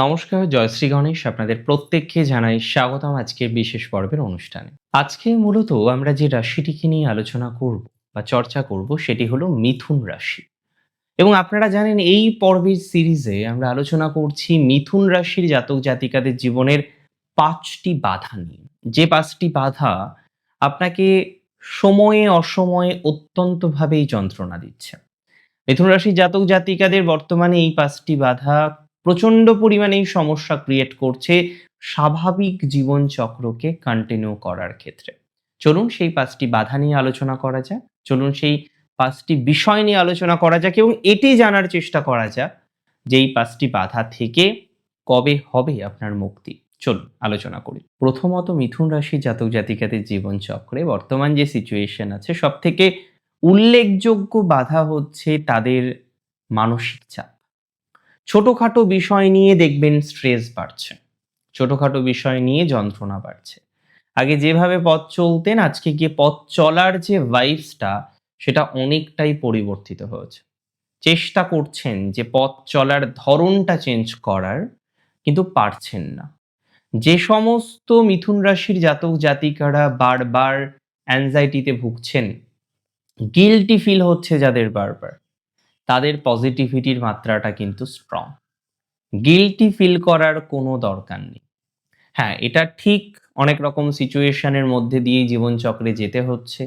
নমস্কার, জয়শ্রী গণেশ আপনাদের প্রত্যেককে জানাই স্বাগতম আজকের বিশেষ পর্বের অনুষ্ঠানে। আজকে মূলত আমরা যে রাশিটিকে নিয়ে আলোচনা করব বা চর্চা করব সেটি হলো মিথুন রাশি। এবং আপনারা জানেন এই পর্বের সিরিজে আমরা আলোচনা করছি মিথুন রাশির জাতক জাতিকাদের জীবনের পাঁচটি বাধা নিয়ে। যে পাঁচটি বাধা আপনাকে সময়ে অসময়ে অত্যন্তভাবেই যন্ত্রণা দিচ্ছে। মিথুন রাশির জাতক জাতিকাদের বর্তমানে এই পাঁচটি বাধা প্রচণ্ড পরিমাণে সমস্যা ক্রিয়েট করছে স্বাভাবিক জীবন চক্রকে কন্টিনিউ করার ক্ষেত্রে। চলুন সেই পাঁচটি বাধা নিয়ে আলোচনা করা যাক, চলুন সেই পাঁচটি বিষয় নিয়ে আলোচনা করা যাক এবং এটি জানার চেষ্টা করা যাক যে এই পাঁচটি বাধা থেকে কবে হবে আপনার মুক্তি। চলুন, আলোচনা করি। প্রথমত মিথুন রাশি জাতক জাতিকাদের জীবন চক্রে বর্তমান যে সিচুয়েশন আছে সব থেকে উল্লেখযোগ্য বাধা হচ্ছে তাদের মানসিক চাপ। ছোটখাটো বিষয় নিয়ে দেখবেন স্ট্রেস বাড়ছে। ছোটোখাটো বিষয় নিয়ে যন্ত্রণা বাড়ছে। আগে যেভাবে পথ চলতেন, আজকে গিয়ে পথ চলার যে ভাইবসটা সেটা অনেকটাই পরিবর্তিত হয়েছে। চেষ্টা করছেন যে পথ চলার ধরনটা চেঞ্জ করার, কিন্তু পারছেন না। যে সমস্ত মিথুন রাশির জাতক জাতিকারা বারবার অ্যাংজাইটিতে ভুগছেন গিলটি ফিল হচ্ছে যাদের বারবার। তাদের পজিটিভিটির মাত্রাটা কিন্তু স্ট্রং গিলটি ফিল করার কোনো দরকার নেই। হ্যাঁ এটা ঠিক অনেক রকম সিচুয়েশনের মধ্যে দিয়ে জীবনচক্রে যেতে হচ্ছে।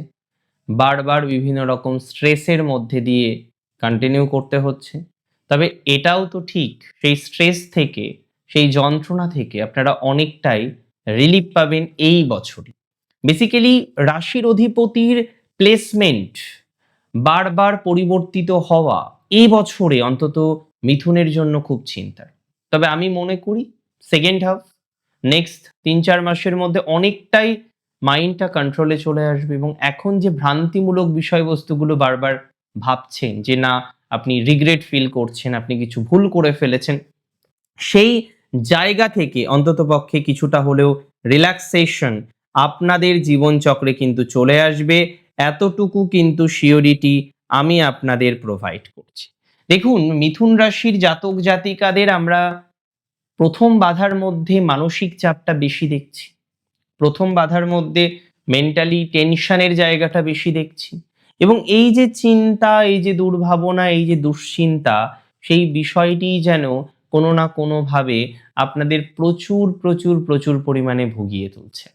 বারবার বিভিন্ন রকম স্ট্রেসের মধ্যে দিয়ে কন্টিনিউ করতে হচ্ছে। তবে এটাও তো ঠিক, সেই স্ট্রেস থেকে, সেই যন্ত্রণা থেকে আপনারা অনেকটাই রিলিফ পাবেন এই বছরই। বেসিক্যালি রাশির অধিপতির প্লেসমেন্ট বারবার পরিবর্তিত হওয়া এই বছরে অন্তত মিথুনের জন্য খুব চিন্তার। তবে আমি মনে করি সেকেন্ড হাফ নেক্সট তিন চার মাসের মধ্যে অনেকটাই মাইন্ডটা কন্ট্রোলে চলে আসবে এবং এখন যে ভ্রান্তিমূলক বিষয়বস্তুগুলো বারবার ভাবছেন যে না, আপনি রিগ্রেট ফিল করছেন, আপনি কিছু ভুল করে ফেলেছেন, সেই জায়গা থেকে অন্তত পক্ষে কিছুটা হলেও রিল্যাক্সেশন আপনাদের জীবনচক্রে কিন্তু চলে আসবে। এতটুকু কিন্তু শিওরিটি আমি আপনাদের প্রোভাইড করছি। দেখুন, মিথুন রাশির জাতক জাতিকাদের আমরা প্রথম বাধার মধ্যে মানসিক চাপটা বেশি দেখছি। প্রথম বাধার মধ্যে মেন্টালি টেনশনের জায়গাটা বেশি দেখছি। এবং এই যে চিন্তা, এই যে দুর্ভাবনা, এই যে দুশ্চিন্তা, সেই বিষয়টি যেন কোনো না কোনোভাবে আপনাদের প্রচুর প্রচুর প্রচুর পরিমাণে ভুগিয়ে তুলছে।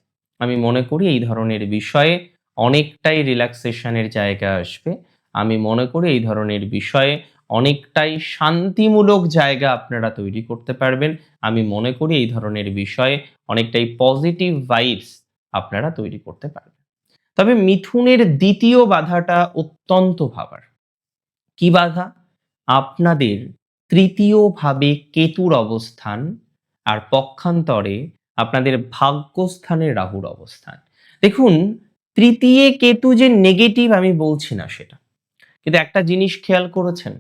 আমি মনে করি এই ধরনের বিষয়ে অনেকটাই রিল্যাক্সেশনের জায়গা আসবে। আমি মনে করি এই ধরনের বিষয়ে অনেকটাই শান্তিমূলক জায়গা আপনারা তৈরি করতে পারবেন। আমি মনে করি এই ধরনের বিষয়ে অনেকটাই পজিটিভ ভাইবস আপনারা তৈরি করতে পারবেন। তবে মিথুনের দ্বিতীয় বাধাটা অত্যন্ত ভাবার। কি বাধা? আপনাদের তৃতীয় ভাবে কেতুর অবস্থান আর পক্ষান্তরে আপনাদের ভাগ্যস্থানে রাহুর অবস্থান। দেখুন তৃতীয় কেতু যে নেগেটিভ আমি বলছি না সেটা। কিন্তু একটা জিনিস খেয়াল করেছেন,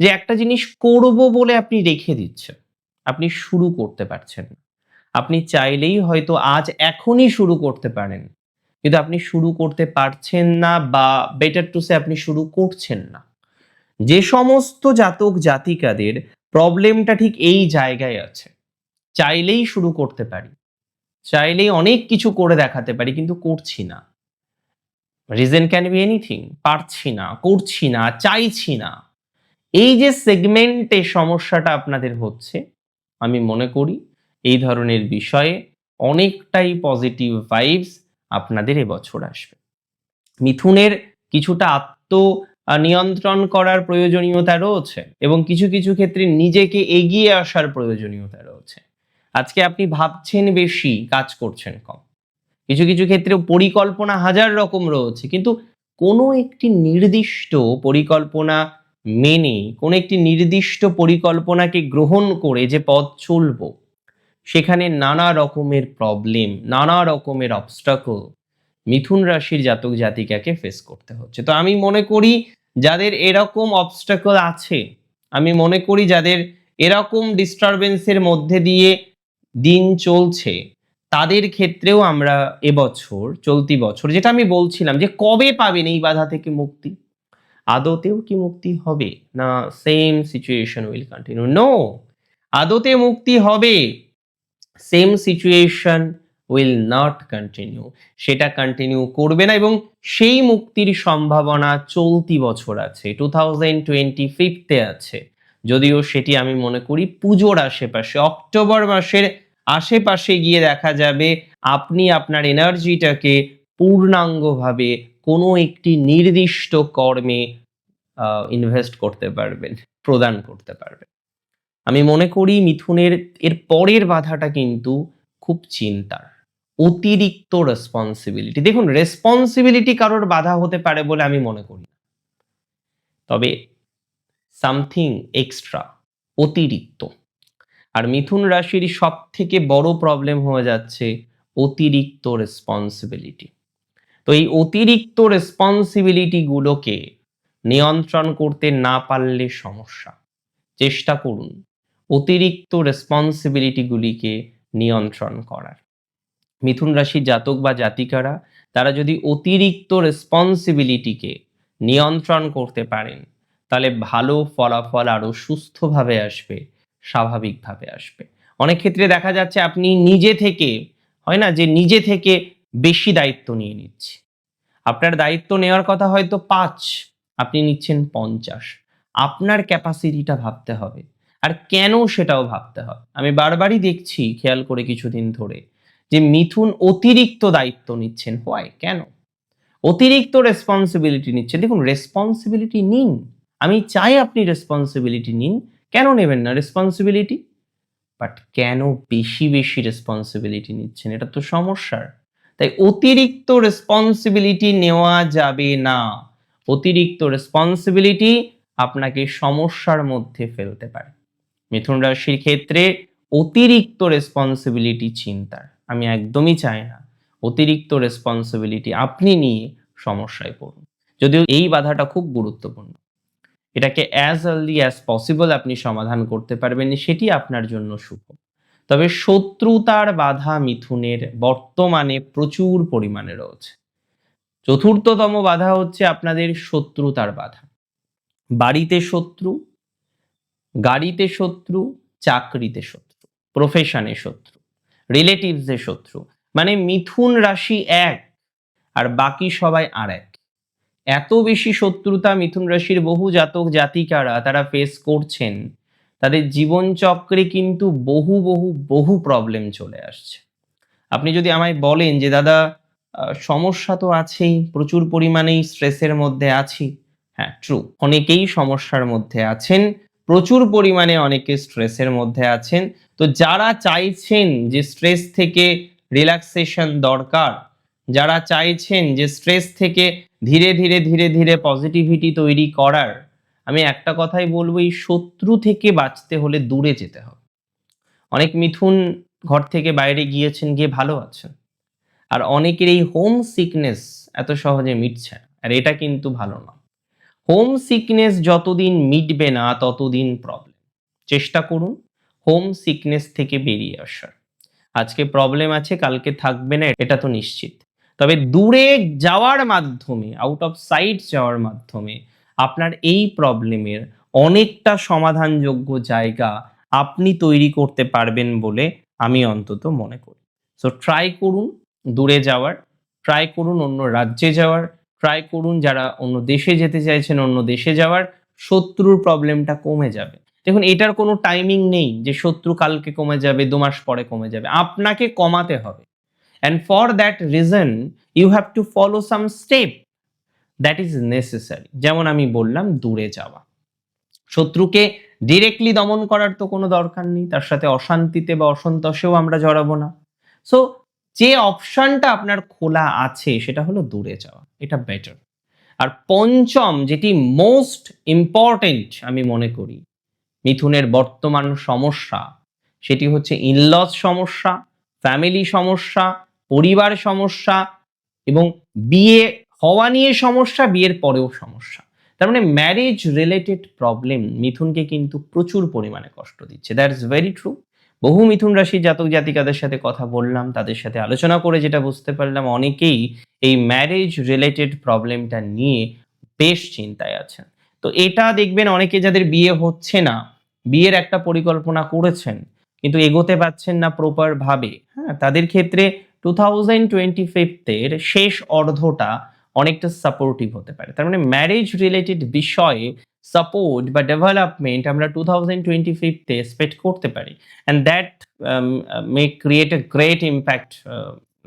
যে একটা জিনিস করব বলে আপনি রেখে দিচ্ছেন, আপনি শুরু করতে পারছেন আপনি চাইলেই হয়তো আজ এখনই শুরু করতে পারেন, কিন্তু আপনি শুরু করতে পারছেন না বা বেটার টু সে আপনি শুরু করছেন না। যে সমস্ত জাতক জাতিকাদের প্রবলেমটা ঠিক এই জায়গায় আছে। চাইলেই শুরু করতে পারি, চাইলেই অনেক কিছু করে দেখাতে পারি, কিন্তু করছি না। রিজন ক্যান বি এনিথিং পারছি না, করছি না, চাইছি না। এই যে সেগমেন্টে সমস্যাটা আপনাদের হচ্ছে, আমি মনে করি এই ধরনের বিষয়ে অনেকটাই পজিটিভ ভাইবস আপনাদের এবছর আসবে। মিথুনের কিছুটা আত্ম নিয়ন্ত্রণ করার প্রয়োজনীয়তা রয়েছে এবং কিছু কিছু ক্ষেত্রে নিজেকে এগিয়ে আসার প্রয়োজনীয়তা রয়েছে। আজকে আপনি ভাবছেন বেশি, কাজ করছেন কম। কিছু কিছু ক্ষেত্রে পরিকল্পনা হাজার রকম রয়েছে, কিন্তু কোনো একটি নির্দিষ্ট পরিকল্পনা মেনে, কোনো একটি নির্দিষ্ট পরিকল্পনাকে গ্রহণ করে যে পথ চলবো, সেখানে নানা রকমের প্রবলেম নানা রকমের অবস্টাকল মিথুন রাশির জাতক জাতিকাকে ফেস করতে হচ্ছে। তো আমি মনে করি যাদের এরকম অবস্টাকল আছে, আমি মনে করি যাদের এরকম ডিস্টারবেন্সের মধ্যে দিয়ে দিন চলছে তাদের ক্ষেত্রেও আমরা এবছর, চলতি বছর, যেটা আমি বলছিলাম যে কবে পাবেন এই বাধা থেকে মুক্তি? আদতেও কি মুক্তি হবে? না same situation will continue no আদতে মুক্তি হবে same situation will not continue সেটা কন্টিনিউ করবে না এবং সেই মুক্তির সম্ভাবনা চলতি বছর আছে টু থাউজেন্ড টোয়েন্টি ফিফতে আছে। যদিও সেটি আমি মনে করি পুজোর আশেপাশে, অক্টোবর মাসের আশেপাশে গিয়ে দেখা যাবে আপনি আপনার এনার্জিটাকে পূর্ণাঙ্গভাবে কোনো একটি নির্দিষ্ট কর্মে ইনভেস্ট করতে পারবেন, প্রদান করতে পারবেন। আমি মনে করি মিথুনের এর পরের বাধাটা কিন্তু খুব চিন্তার। অতিরিক্ত রেসপন্সিবিলিটি দেখুন রেসপন্সিবিলিটি কারোর বাধা হতে পারে বলে আমি মনে করি। তবে সামথিং এক্সট্রা অতিরিক্ত। আর মিথুন রাশির সব থেকে বড় প্রবলেম হয়ে যাচ্ছে অতিরিক্ত রেসপন্সিবিলিটি তো এই অতিরিক্ত রেসপন্সিবিলিটি গুলোকে নিয়ন্ত্রণ করতে না পারলে সমস্যা। চেষ্টা করুন অতিরিক্ত রেসপন্সিবিলিটিগুলিকে নিয়ন্ত্রণ করার। মিথুন রাশির জাতক বা জাতিকারা, তারা যদি অতিরিক্ত রেসপন্সিবিলিটিকে নিয়ন্ত্রণ করতে পারেন, তাহলে ভালো ফলাফল আরও সুস্থভাবে আসবে স্বাভাবিকভাবে আসবে। অনেক ক্ষেত্রে দেখা যাচ্ছে আপনি নিজে থেকে, হয় না? যে নিজে থেকে বেশি দায়িত্ব নিয়ে নিচ্ছে। আপনার দায়িত্ব নেওয়ার কথা হয়তো পাঁচ, আপনি নিচ্ছেন পঞ্চাশ। আপনার ক্যাপাসিটিটা ভাবতে হবে। আর কেন সেটাও ভাবতে হবে? আমি বারবারই দেখছি, খেয়াল করে কিছুদিন ধরে, যে মিথুন অতিরিক্ত দায়িত্ব নিচ্ছেন। হোয়াই কেন? অতিরিক্ত রেসপন্সিবিলিটি নিচ্ছেন। দেখুন রেসপন্সিবিলিটি নিন। আমি চাই আপনি রেসপন্সিবিলিটি নিন। কেন নেবেন না? রেসপন্সিবিলিটি বাট কেন বেশি বেশি রেসপন্সিবিলিটি নিচ্ছেন? এটা তো সমস্যার। তাই অতিরিক্ত রেসপন্সিবিলিটি নেওয়া যাবে না। অতিরিক্ত রেসপন্সিবিলিটি আপনাকে সমস্যার মধ্যে ফেলতে পারে। মিথুন রাশির ক্ষেত্রে অতিরিক্ত রেসপন্সিবিলিটি চিন্তার। আমি একদমই চাই না। অতিরিক্ত রেসপন্সিবিলিটি আপনি নিয়ে সমস্যায় পড়ুন। যদিও এই বাধাটা খুব গুরুত্বপূর্ণ। এটাকে অ্যাজ আর্লি অ্যাজ পসিবল আপনি সমাধান করতে পারবেন, সেটি আপনার জন্য শুভ। তবে শত্রুতার বাধা মিথুনের বর্তমানে প্রচুর পরিমাণে রয়েছে। চতুর্থতম বাধা হচ্ছে আপনাদের শত্রুতার বাধা। বাড়িতে শত্রু, গাড়িতে শত্রু, চাকরিতে শত্রু প্রফেশনে শত্রু রিলেটিভসে শত্রু মানে মিথুন রাশি এক, আর বাকি সবাই আর এক। এত বেশি শত্রুতা মিথুন রাশির বহু জাতক জাতিকারা তারা ফেস করছেন, তাদের জীবনচক্রে কিন্তু বহু বহু বহু প্রবলেম চলে আসছে। আপনি যদি আমায় বলেন যে, দাদা সমস্যা তো আছেই, প্রচুর পরিমাণেই স্ট্রেসের মধ্যে আছি। হ্যাঁ ট্রু অনেকেই সমস্যার মধ্যে আছেন, প্রচুর পরিমাণে অনেকে স্ট্রেসের মধ্যে আছেন। তো যারা চাইছেন যে স্ট্রেস থেকে রিল্যাক্সেশন দরকার, যারা চাইছেন যে স্ট্রেস থেকে ধীরে ধীরে ধীরে ধীরে পজিটিভিটি তৈরি করার আমি একটা কথাই বলব, এই শত্রু থেকে বাঁচতে হলে দূরে যেতে হবে। অনেক মিথুন ঘর থেকে বাইরে গিয়েছেন, গিয়ে ভালো আছেন। আর অনেকের এই হোম সিকনেস এত সহজে মিটছে আর এটা কিন্তু ভালো না। হোম সিকনেস যতদিন মিটবে না, ততদিন প্রবলেম চেষ্টা করুন হোম সিকনেস থেকে বেরিয়ে আসার। আজকে প্রবলেম আছে, কালকে থাকবে না, এটা তো নিশ্চিত। তবে দূরে যাওয়ার মাধ্যমে আউট অফ সাইট যাওয়ার মাধ্যমে আপনার এই প্রবলেমের অনেকটা সমাধানযোগ্য জায়গা আপনি তৈরি করতে পারবেন বলে আমি অন্তত মনে করি। সো ট্রাই করুন দূরে যাওয়ার ট্রাই করুন অন্য রাজ্যে যাওয়ার ট্রাই করুন যারা অন্য দেশে যেতে চাইছেন অন্য দেশে যাওয়ার, শত্রুর প্রবলেমটা কমে যাবে। দেখুন, এটার কোনো টাইমিং নেই যে শত্রু কালকে কমে যাবে, দু মাস পরে কমে যাবে। আপনাকে কমাতে হবে। And for that reason you have to follow some step that is necessary যেমন আমি বললাম, দূরে যাওয়া। শত্রুকে ডিরেক্টলি দমন করার তো কোনো দরকার নেই, তার সাথে অশান্তিতে বা অসন্তোষেও আমরা জড়াবো না। সো যে অপশনটা আপনার খোলা আছে, সেটা হলো দূরে যাওয়া। এটা বেটার আর পঞ্চম, যেটি মোস্ট ইম্পর্টেন্ট আমি মনে করি, মিথুনের বর্তমান সমস্যা, সেটি হচ্ছে ইনলস সমস্যা ফ্যামিলি সমস্যা পরিবার সমস্যা এবং বিয়ে হওয়া নিয়ে সমস্যা, বিয়ের পরেও সমস্যা। তার মানে ম্যারেজ রিলেটেড প্রবলেম মিথুনকে কিন্তু প্রচুর পরিমাণে কষ্ট দিচ্ছে। দ্যাট ইজ ভেরি ট্রু বহু মিথুন রাশির জাতক জাতিকাদের সাথে কথা বললাম, তাদের সাথে আলোচনা করে যেটা বুঝতে পারলাম, অনেকেই এই ম্যারেজ রিলেটেড প্রবলেমটা নিয়ে বেশ চিন্তায় আছেন। তো এটা দেখবেন অনেকে যাদের বিয়ে হচ্ছে না, বিয়ের একটা পরিকল্পনা করেছেন, কিন্তু এগোতে পারছেন না প্রপার ভাবে হ্যাঁ তাদের ক্ষেত্রে টু থাউজেন্ড টোয়েন্টি ফিফথের শেষ অর্ধটা অনেকটা সাপোর্টিভ হতে পারে। তার মানে ম্যারেজ রিলেটেড বিষয়ে সাপোর্ট বা ডেভেলপমেন্ট আমরা টু থাউজেন্ড টোয়েন্টি ফিফথে এক্সপেক্ট করতে পারি। And that may create a great impact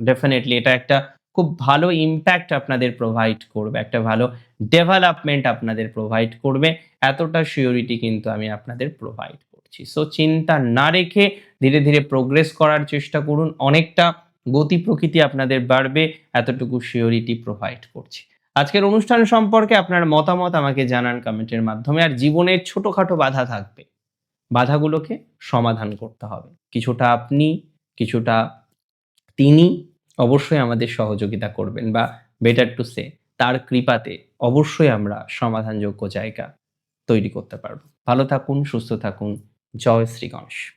definitely এটা একটা খুব ভালো ইম্প্যাক্ট আপনাদের প্রোভাইড করবে, একটা ভালো ডেভেলপমেন্ট আপনাদের প্রোভাইড করবে। এতটা শিওরিটি কিন্তু আমি আপনাদের প্রোভাইড করছি। সো চিন্তা না রেখে ধীরে ধীরে প্রোগ্রেস করার চেষ্টা করুন। অনেকটা গতি প্রকৃতি আপনাদের বাড়বে, এতটুকু শিওরিটি প্রোভাইড করছি। আজকের অনুষ্ঠান সম্পর্কে আপনার মতামত আমাকে জানান কমেন্টের মাধ্যমে। আর জীবনের ছোটোখাটো বাধা থাকবে। বাধাগুলোকে সমাধান করতে হবে। কিছুটা আপনি, কিছুটা তিনি অবশ্যই আমাদের সহযোগিতা করবেন বা বেটার টু সে তার কৃপাতে অবশ্যই আমরা সমাধানযোগ্য জায়গা তৈরি করতে পারব। ভালো থাকুন, সুস্থ থাকুন। জয় শ্রী গণেশ।